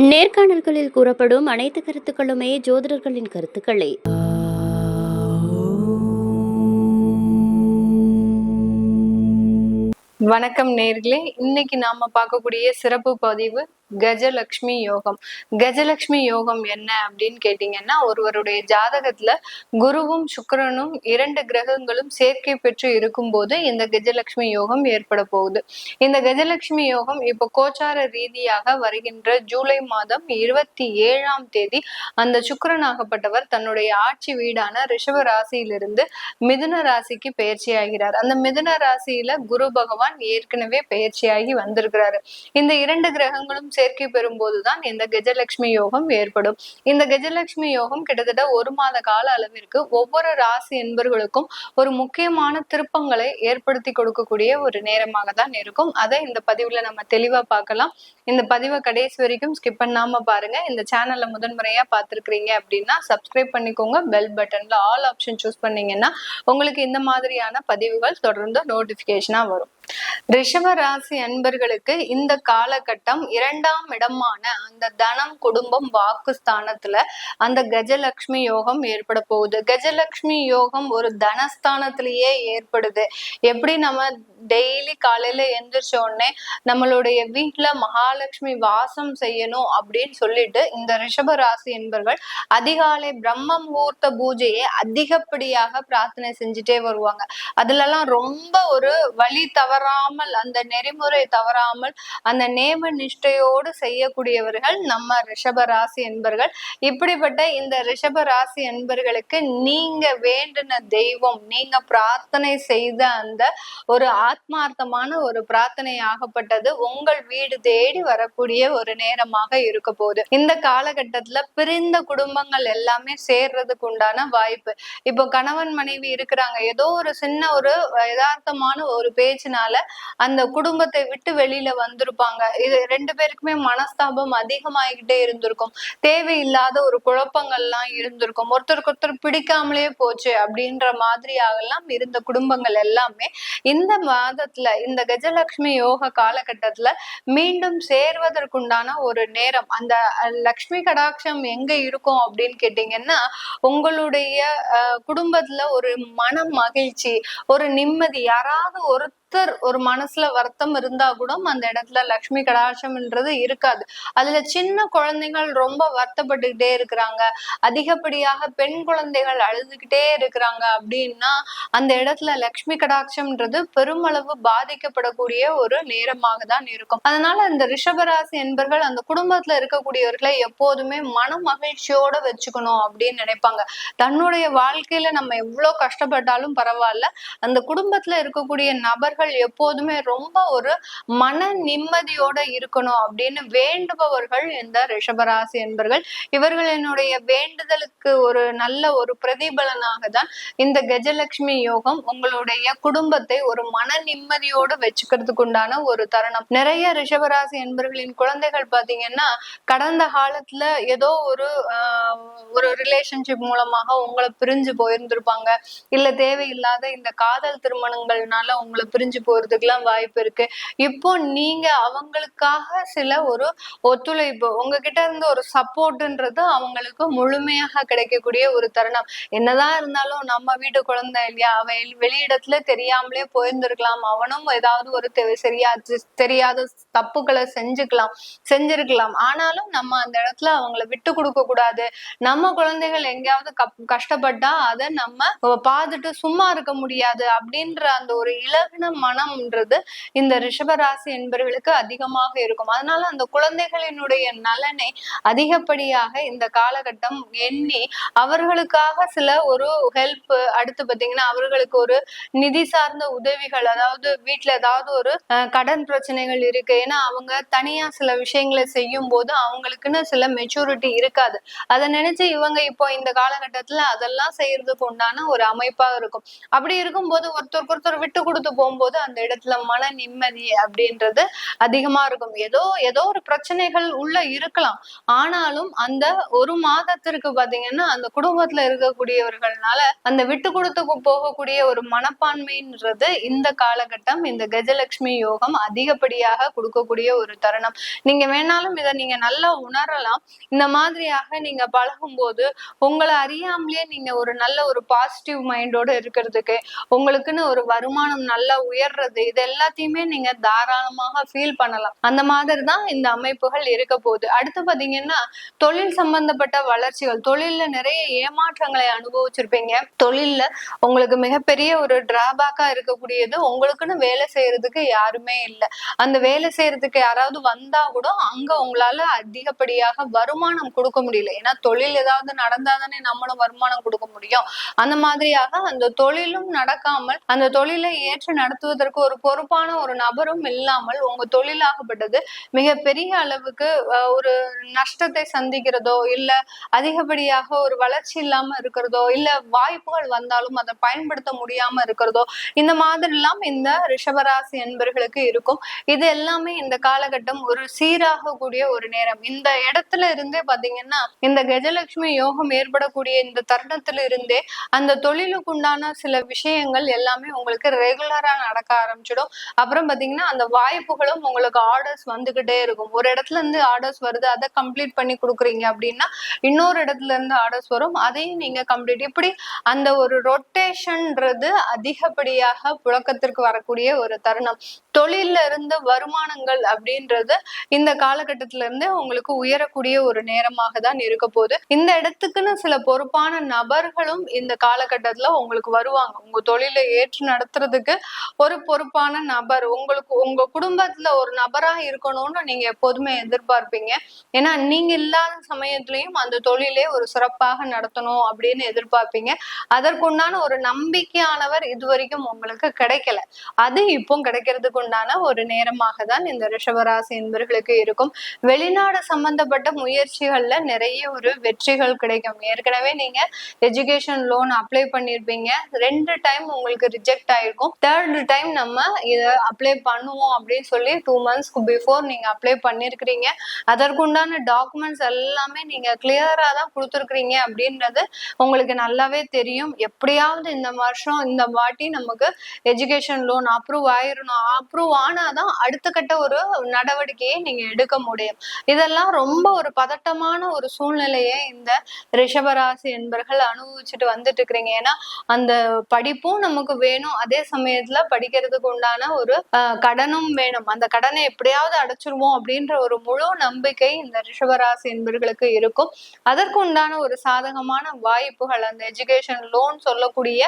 நேர்காணல்களில் கூறப்படும் அனைத்து கருத்துக்களுமே ஜோதிடர்களின் கருத்துக்களே. வணக்கம் நேர்களே. இன்னைக்கு நாம பார்க்கக்கூடிய சிறப்பு பதிவு கஜலக்ஷ்மி யோகம். கஜலக்ஷ்மி யோகம் என்ன அப்படின்னு கேட்டீங்கன்னா ஒருவருடைய ஜாதகத்துல குருவும் சுக்கரனும் இரண்டு கிரகங்களும் சேர்க்கை பெற்று இருக்கும் போது இந்த கஜலக்ஷ்மி யோகம் ஏற்பட போகுது. இந்த கஜலக்ஷ்மி யோகம் இப்போ கோச்சார ரீதியாக வருகின்ற ஜூலை மாதம் இருபத்தி ஏழாம் தேதி அந்த சுக்கரனாகப்பட்டவர் தன்னுடைய ஆட்சி வீடான ரிஷப ராசியிலிருந்து மிதுன ராசிக்கு பயிற்சியாகிறார் அந்த மிதுன ராசியில குரு பகவான் ஏற்கனவே பயிற்சியாகி வந்திருக்கிறாரு. இந்த இரண்டு கிரகங்களும் சேர்க்கை பெறும்போதுதான் இந்த கஜலட்சுமி யோகம் ஏற்படும். இந்த கஜலட்சுமி யோகம் கிட்டத்தட்ட ஒரு மாத கால அளவிற்கு ஒவ்வொரு ராசி என்பர்களுக்கும் ஒரு முக்கியமான திருப்பங்களை ஏற்படுத்தி கொடுக்கக்கூடிய ஒரு நேரமாக தான் இருக்கும். அதை இந்த பதிவுல நம்ம தெளிவா பார்க்கலாம். இந்த பதிவை கடைசி வரைக்கும் ஸ்கிப் பண்ணாம பாருங்க. இந்த சேனல்ல முதன்முறையா பார்த்துருக்கீங்க அப்படின்னா சப்ஸ்கிரைப் பண்ணிக்கோங்க. பெல் பட்டன்ல ஆல் ஆப்ஷன் சூஸ் பண்ணீங்கன்னா உங்களுக்கு இந்த மாதிரியான பதிவுகள் தொடர்ந்து நோட்டிபிகேஷனா வரும். ரிஷப ராசி அன்பர்களுக்கு இந்த காலகட்டம் இரண்டாம் இடமான அந்த தனம் குடும்பம் வாக்கு ஸ்தானத்துல அந்த கஜலட்சுமி யோகம் ஏற்பட போகுது. கஜலட்சுமி யோகம் ஒரு தனஸ்தானத்திலேயே ஏற்படுது. எப்படி நம்ம டெய்லி காலையில எந்திரிச்ச உடனே நம்மளுடைய வீட்டுல மகாலட்சுமி வாசம் செய்யணும் அப்படின்னு சொல்லிட்டு இந்த ரிஷப ராசி என்பர்கள் அதிகாலை பிரம்ம முகூர்த்த பூஜையை அதிகப்படியாக பிரார்த்தனை செஞ்சுட்டே வருவாங்க. அதுலலாம் ரொம்ப ஒரு வழி தவறாமல் அந்த நெறிமுறை தவறாமல் அந்த நேம நிஷ்டையோடு செய்யக்கூடியவர்கள் நம்ம ரிஷப ராசி என்பர்கள். இப்படிப்பட்ட இந்த ரிஷப ராசி என்பர்களுக்கு நீங்க வேண்டின தெய்வம் நீங்க பிரார்த்தனை செய்த அந்த ஒரு ஆத்மார்த்தமான ஒரு பிரார்த்தனை ஆகப்பட்டது உங்கள் வீடு தேடி வரக்கூடிய ஒரு நேரமாக இருக்க போகுது. இந்த காலகட்டத்துல பிரிந்த குடும்பங்கள் எல்லாமே சேர்றதுக்கு உண்டான வாய்ப்பு. இப்போ கணவன் மனைவி இருக்கிறாங்க. ஏதோ ஒரு சின்ன ஒரு யதார்த்தமான ஒரு பேச்சினால அந்த குடும்பத்தை விட்டு வெளியில வந்திருப்பாங்க. இது ரெண்டு பேருக்குமே மனஸ்தாபம் அதிகமாகிக்கிட்டே இருந்திருக்கும். தேவையில்லாத ஒரு குழப்பங்கள்லாம் இருந்திருக்கும். ஒருத்தருக்கு ஒருத்தர் பிடிக்காமலே போச்சு அப்படின்ற மாதிரியாகலாம் இருந்த குடும்பங்கள் எல்லாமே இந்த மாதத்துல இந்த கஜலட்சுமி யோக காலகட்டத்துல மீண்டும் சேர்வதற்குண்டான ஒரு நேரம். அந்த லக்ஷ்மி கடாட்சம் எங்க இருக்கும் அப்படின்னு கேட்டீங்கன்னா உங்களுடைய அஹ், குடும்பத்துல ஒரு மன மகிழ்ச்சி ஒரு நிம்மதி யாராவது ஒரு பக்தர் ஒரு மனசுல வருத்தம் இருந்தா கூட அந்த இடத்துல லக்ஷ்மி கடாட்சம்ன்றது இருக்காது. அதுல சின்ன குழந்தைகள் ரொம்ப வருத்தப்பட்டுக்கிட்டே இருக்கிறாங்க. அதிகப்படியாக பெண் குழந்தைகள் அழுதுகிட்டே இருக்கிறாங்க அப்படின்னா அந்த இடத்துல லக்ஷ்மி கடாட்சம்ன்றது பெருமளவு பாதிக்கப்படக்கூடிய ஒரு நேரமாக தான் இருக்கும். அதனால இந்த ரிஷபராசி என்பர்கள் அந்த குடும்பத்துல இருக்கக்கூடியவர்களை எப்போதுமே மன மகிழ்ச்சியோட வச்சுக்கணும் அப்படின்னு நினைப்பாங்க. தன்னுடைய வாழ்க்கையில நம்ம எவ்வளவு கஷ்டப்பட்டாலும் பரவாயில்ல. அந்த குடும்பத்துல இருக்கக்கூடிய நபர் நபர்கள் எப்போதுமே ரொம்ப ஒரு மன நிம்மதியோட இருக்கணும் அப்படின்னு வேண்டுபவர்கள் இந்த ரிஷபராசி என்பர்கள். இவர்களினுடைய வேண்டுதலுக்கு ஒரு நல்ல ஒரு பிரதிபலனாக தான் இந்த கஜலட்சுமி யோகம் உங்களுடைய குடும்பத்தை ஒரு மன நிம்மதியோடு வச்சுக்கிறதுக்கு உண்டான ஒரு தருணம். நிறைய ரிஷபராசி என்பர்களின் குழந்தைகள் பாத்தீங்கன்னா கடந்த காலத்துல ஏதோ ஒரு ஒரு ரிலேஷன்ஷிப் மூலமாக உங்களை பிரிஞ்சு போயிருந்திருப்பாங்க. இல்ல தேவையில்லாத இந்த காதல் திருமணங்கள்னால உங்களை பிரிஞ்சு போறதுக்கெல்லாம் வாய்ப்பு இருக்கு. இப்போ நீங்க அவங்களுக்காக சில ஒரு ஒத்துழைப்பு உங்ககிட்ட இருந்து ஒரு சப்போர்ட்ன்றது அவங்களுக்கு முழுமையாக கிடைக்கக்கூடிய ஒரு தருணம். என்னதான் இருந்தாலும் நம்ம வீட்டு குழந்தை இல்லையா? அவன் வெளியிடத்துல தெரியாமலே போயிருந்திருக்கலாம். அவனும் ஏதாவது ஒரு சரியா தெரியாத தப்புகளை செஞ்சுக்கலாம் செஞ்சிருக்கலாம். ஆனாலும் நம்ம அந்த இடத்துல அவங்கள விட்டு கொடுக்க கூடாது. நம்ம குழந்தைகள் எங்கேயாவது கப்- கஷ்டப்பட்டா அதை நம்ம பார்த்துட்டு சும்மா இருக்க முடியாது அப்படின்ற அந்த ஒரு இலகுன மனம்ன்றது இந்த ரிஷபராசி என்பவர்களுக்கு அதிகமாக இருக்கும். அதனால அந்த குழந்தைகளினுடைய நலனை அதிகப்படியாக இந்த காலகட்டம் எண்ணி அவர்களுக்காக சில ஒரு ஹெல்ப் அடுத்து பாத்தீங்கன்னா அவர்களுக்கு ஒரு நிதி சார்ந்த உதவிகள் அதாவது வீட்டுல ஏதாவது ஒரு கடன் பிரச்சனைகள் இருக்கு. ஏன்னா அவங்க தனியா சில விஷயங்களை செய்யும் போது அவங்களுக்குன்னு சில மெச்சூரிட்டி இருக்காது. அதை நினைச்சு இவங்க இப்போ இந்த காலகட்டத்துல அதெல்லாம் செய்யறதுக்கு உண்டான ஒரு அமைப்பா இருக்கும். அப்படி இருக்கும்போது ஒருத்தருக்கு ஒருத்தர் விட்டு கொடுத்து போகும்போது போது அந்த இடத்துல மன நிம்மதி அப்படின்றது அதிகமா இருக்கும். ஏதோ ஏதோ ஒரு பிரச்சனைகள் உள்ள இருக்கலாம். ஆனாலும் அந்த ஒரு மாதத்திற்கு பாத்தீங்கன்னா அந்த குடும்பத்துல இருக்கக்கூடியவர்கள்னால அந்த விட்டு கொடுத்து போகக்கூடிய ஒரு மனப்பான்மைன்றது இந்த காலகட்டம் இந்த கஜலட்சுமி யோகம் அதிகப்படியாக கொடுக்கக்கூடிய ஒரு தருணம். நீங்க வேணாலும் இதை நீங்க நல்லா உணரலாம். இந்த மாதிரியாக நீங்க பழகும் போது உங்களை அறியாமலே நீங்க ஒரு நல்ல ஒரு பாசிட்டிவ் மைண்டோட இருக்கிறதுக்கு உங்களுக்குன்னு ஒரு வருமானம் நல்லா உயர்றது இது எல்லாத்தையுமே நீங்க தாராளமாக ஃபீல் பண்ணலாம். அந்த மாதிரி தான் இந்த அமைப்புகள் இருக்க போகுது. அடுத்து பாத்தீங்கன்னா தொழில் சம்பந்தப்பட்ட வளர்ச்சிகள். தொழில்ல நிறைய ஏமாற்றங்களை அனுபவிச்சிருப்பீங்க. தொழில்ல உங்களுக்கு மிகப்பெரிய ஒரு டிராபேக்கா இருக்கக்கூடியது உங்களுக்குன்னு வேலை செய்யறதுக்கு யாருமே இல்லை. அந்த வேலை செய்யறதுக்கு யாராவது வந்தா கூட அங்க உங்களால அதிகப்படியாக வருமானம் கொடுக்க முடியல. ஏன்னா தொழில் ஏதாவது நடந்தாதானே நம்மளும் வருமானம் கொடுக்க முடியும். அந்த மாதிரியாக அந்த தொழிலும் நடக்காமல் அந்த தொழிலை ஏற்று நடத்துவதற்கு ஒரு பொறுப்பான ஒரு நபரும் இல்லாமல் உங்க தொழிலாகப்பட்டது மிக பெரிய அளவுக்கு ஒரு நஷ்டத்தை சந்திக்கிறதோ இல்ல அதிகப்படியாக ஒரு வளர்ச்சி இல்லாம இருக்கிறதோ இல்ல வாய்ப்புகள் வந்தாலும் அதை பயன்படுத்த முடியாம இருக்கிறதோ இந்த மாதிரி எல்லாம் இந்த ரிஷபராசி என்பர்களுக்கு இருக்கும். இது எல்லாமே இந்த காலகட்டம் ஒரு சீராக கூடிய ஒரு நேரம். இந்த இடத்துல இருந்தே பாத்தீங்கன்னா இந்த கஜலட்சுமி யோகம் ஏற்படக்கூடிய இந்த தருணத்துல இருந்தே அந்த தொழிலுக்கு உண்டான சில விஷயங்கள் எல்லாமே உங்களுக்கு ரெகுலரா நடக்க ஆரம்பிச்சிடும். அப்புறம் பாத்தீங்கன்னா அந்த வாய்ப்புகளும் உங்களுக்கு ஆர்டர்ஸ் வந்துகிட்டே இருக்கும். ஒரு இடத்துல இருந்து ஆர்டர்ஸ் வருது அதை கம்ப்ளீட் பண்ணி கொடுக்குறீங்க அப்படின்னா இன்னொரு இடத்துல இருந்து ஆர்டர்ஸ் வரும். அதையும் நீங்க கம்ப்ளீட் இப்படி அந்த ஒரு ரொட்டேஷன்ன்றது அதிகப்படியாக புழக்கத்திற்கு வரக்கூடிய ஒரு தருணம். தொழில்ல இருந்து வருமானங்கள் அப்படின்றது இந்த காலகட்டத்துல இருந்து உங்களுக்கு உயரக்கூடிய ஒரு நேரமாக தான் இருக்க போகுது. இந்த இடத்துக்குன்னு சில பொறுப்பான நபர்களும் இந்த காலகட்டத்துல உங்களுக்கு வருவாங்க. உங்க தொழிலை ஏற்று நடத்துறதுக்கு ஒரு பொறுப்பான நபர் உங்களுக்கு உங்க குடும்பத்துல ஒரு நபரா இருக்கணும்னு நீங்க எப்போதுமே எதிர்பார்ப்பீங்க. ஏன்னா நீங்க இல்லாத சமயத்திலையும் அந்த தொழிலே ஒரு சிறப்பாக நடத்தணும் அப்படின்னு எதிர்பார்ப்பீங்க. அதற்குண்டான ஒரு நம்பிக்கையானவர் இதுவரைக்கும் உங்களுக்கு கிடைக்கல. அது இப்போ கிடைக்கிறதுக்கு உண்டான ஒரு நேரமாக தான் இந்த ரிஷபராசி என்பர்களுக்கு இருக்கும். வெளிநாடு சம்பந்தப்பட்ட முயற்சிகள்ல நிறைய ஒரு வெற்றிகள் கிடைக்கும். ஏற்கனவே நீங்க எஜுகேஷன் லோன் அப்ளை பண்ணிருப்பீங்க. ரெண்டு டைம் உங்களுக்கு ரிஜெக்ட் ஆயிருக்கும். தேர்ட் டைம் நம்ம இதை அப்ளை பண்ணுவோம் அப்படின்னு சொல்லி டூ மந்த்ஸ்க்கு பிஃபோர் நீங்க அப்ளை பண்ணிருக்கிறீங்க. அதற்குண்டான டாக்குமெண்ட்ஸ் எல்லாமே நீங்க கிளியராக தான் கொடுத்துருக்குறீங்க அப்படின்றது உங்களுக்கு நல்லாவே தெரியும். எப்படியாவது இந்த வருஷம் இந்த வாட்டி நமக்கு எஜுகேஷன் லோன் அப்ரூவ் ஆயிரணும். அப்ரூவ் ஆனாதான் அடுத்த கட்ட ஒரு நடவடிக்கையை நீங்க எடுக்க முடியும். இதெல்லாம் ரொம்ப ஒரு பதட்டமான ஒரு சூழ்நிலையை இந்த ரிஷபராசி என்பர்கள் அனுபவிச்சுட்டு வந்துட்டு இருக்கிறீங்க. ஏன்னா அந்த படிப்பும் நமக்கு வேணும். அதே சமயத்தில் படிக்கிறதுக்கு உண்டான ஒரு கடனும் வேணும். அந்த கடனை எப்படியாவது அடைச்சிருவோம் அப்படின்ற ஒரு முழு நம்பிக்கை இந்த ரிஷபராசி என்பர்களுக்கு இருக்கும். அதற்கு உண்டான ஒரு சாதகமான வாய்ப்புகள் அந்த எஜுகேஷன் லோன் சொல்லக்கூடிய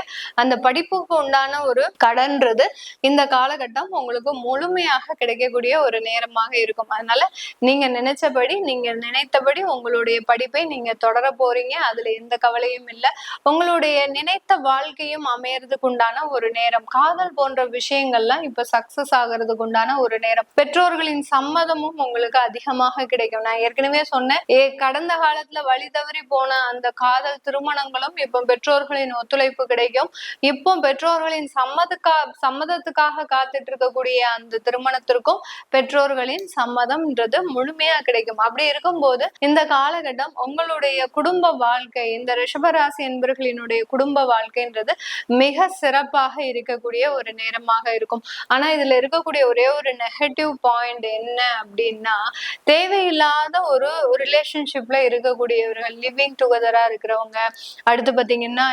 அந்த படிப்புக்கு உண்டான ஒரு கடன்றது இந்த காலகட்டம் உங்களுக்கு முழுமையாக கிடைக்கக்கூடிய ஒரு நேரமாக இருக்கும். அதனால நீங்க நினைச்சபடி நீங்க நினைத்தபடி உங்களுடைய படிப்பை நீங்க தொடர போறீங்க. அதுல எந்த கவலையும் இல்லை. உங்களுடைய நினைத்த வாழ்க்கையும் அமையறதுக்கு உண்டான ஒரு நேரம். காதல் போன்ற விஷயங்கள்லாம் இப்ப சக்சஸ் ஆகிறதுக்கு உண்டான ஒரு நேரம். பெற்றோர்களின் சம்மதமும் உங்களுக்கு அதிகமாக கிடைக்கும். நான் ஏற்கனவே சொன்னேன் ஏ கடந்த காலத்துல வழி தவறி போன அந்த காதல் திருமணங்களும் இப்போ பெற்றோர்களின் ஒத்துழைப்பு கிடைக்கும். இப்போ பெற்றோர்களின் சம்மதுக்கா சம்மதத்துக்காக காத்துட்டு இருக்கக்கூடிய அந்த திருமணத்திற்கும் பெற்றோர்களின் சம்மதம்ன்றது முழுமையா கிடைக்கும். அப்படி இருக்கும்போது இந்த காலகட்டம் உங்களுடைய குடும்ப வாழ்க்கை இந்த ரிஷபராசி என்பர்களினுடைய குடும்ப வாழ்க்கைன்றது மிக சிறப்பாக இருக்கக்கூடிய ஒரு நேரம். நேரமாக இருக்கும். ஆனா இதுல இருக்கக்கூடிய ஒரே ஒரு நெகட்டிவ் பாயிண்ட் என்ன அப்படின்னா தேவையில்லாத ஒரு ரிலேஷன்ஷிப்ல இருக்கக்கூடியவர்கள் லிவிங் டுகெதரா இருக்கிறவங்க அடுத்து பாத்தீங்கன்னா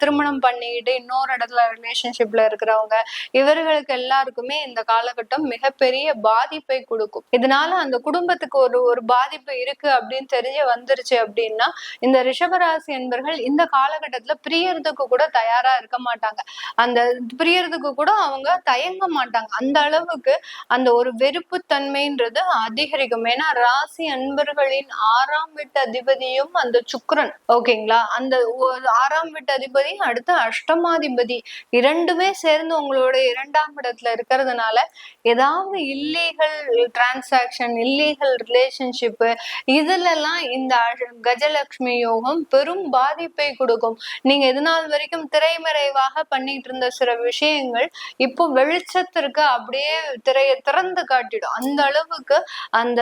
திருமணம் பண்ணிக்கிட்டு இன்னொரு இடத்துல ரிலேஷன்ஷிப்ல இருக்கிறவங்க இவர்களுக்கு எல்லாருக்குமே இந்த காலகட்டம் மிகப்பெரிய பாதிப்பை கொடுக்கும். இதனால அந்த குடும்பத்துக்கு ஒரு ஒரு பாதிப்பு இருக்கு அப்படின்னு தெரிஞ்சு வந்துருச்சு அப்படின்னா இந்த ரிஷபராசி என்பர்கள் இந்த காலகட்டத்துல பிரியறதுக்கு கூட தயாரா இருக்க மாட்டாங்க. அந்த பிரியறதுக்கு கூட அவங்க தயங்க மாட்டாங்க. அந்த அளவுக்கு அந்த ஒரு வெறுப்பு தன்மைன்றது அதிகரிக்கும். ஏன்னா ராசி அன்பர்களின் ஆறாம் வீட்டு அதிபதியும் அந்த சுக்கரன். ஓகேங்களா? அந்த ஒரு ஆறாம் வீட்டு அதிபதி அடுத்து அஷ்டமாதிபதி. இரண்டுமே சேர்ந்து உங்களோட இரண்டாம் இடத்துல இருக்கிறதுனால ஏதாவது இல்லீகல் டிரான்சாக்ஷன் இல்லீகல் ரிலேஷன்ஷிப்பு இதுலலாம் இந்த கஜலட்சுமி யோகம் பெரும் பாதிப்பை கொடுக்கும். நீங்க இது நாள் வரைக்கும் திரைமறைவாக பண்ணிட்டு இருந்த சில விஷயங்கள் இப்போ வெளிச்சத்திற்கு அப்படியே திரையை திறந்து காட்டிடும். அந்த அளவுக்கு அந்த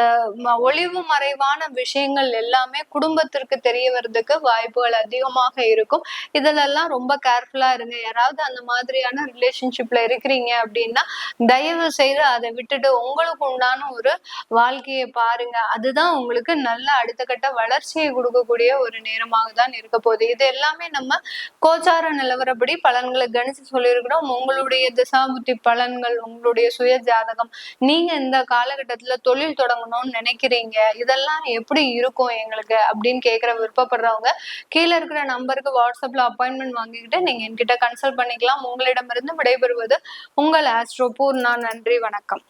ஒளிவு மறைவான விஷயங்கள் எல்லாமே குடும்பத்திற்கு தெரிய வர்றதுக்கு வாய்ப்புகள் அதிகமாக இருக்கும். இதிலெல்லாம் ரொம்ப கேர்ஃபுல்லா இருங்க. யாராவது அந்த மாதிரியான ரிலேஷன்ஷிப்ல இருக்கிறீங்க அப்படின்னா தயவு செய்து அதை விட்டுட்டு உங்களுக்கு உண்டான ஒரு வாழ்க்கையை பாருங்க. அதுதான் உங்களுக்கு நல்ல அடுத்த கட்ட வளர்ச்சியை கொடுக்கக்கூடிய ஒரு நேரமாக தான் இருக்க போகுது. இது எல்லாமே நம்ம கோச்சார நிலவரப்படி பலன்களை கணிச்சு சொல்லியிருக்கிறோம். உங்களுடைய திசாபுத்தி பலன்கள் உங்களுடைய சுய ஜாதகம். நீங்க இந்த காலகட்டத்துல தொழில் தொடங்கணும்னு நினைக்கிறீங்க. இதெல்லாம் எப்படி இருக்கும் எங்களுக்கு? அப்படின்னு கேட்குற விருப்பப்படுறவங்க கீழே இருக்கிற நம்பருக்கு வாட்ஸ்அப்ல அப்பாயின்மெண்ட் வாங்கிக்கிட்டு நீங்க என்கிட்ட கன்சல்ட் பண்ணிக்கலாம். உங்களிடமிருந்து விடைபெறுவது உங்கள் ஆஸ்ட்ரோ. பூர்ணா நன்றி வணக்கம்.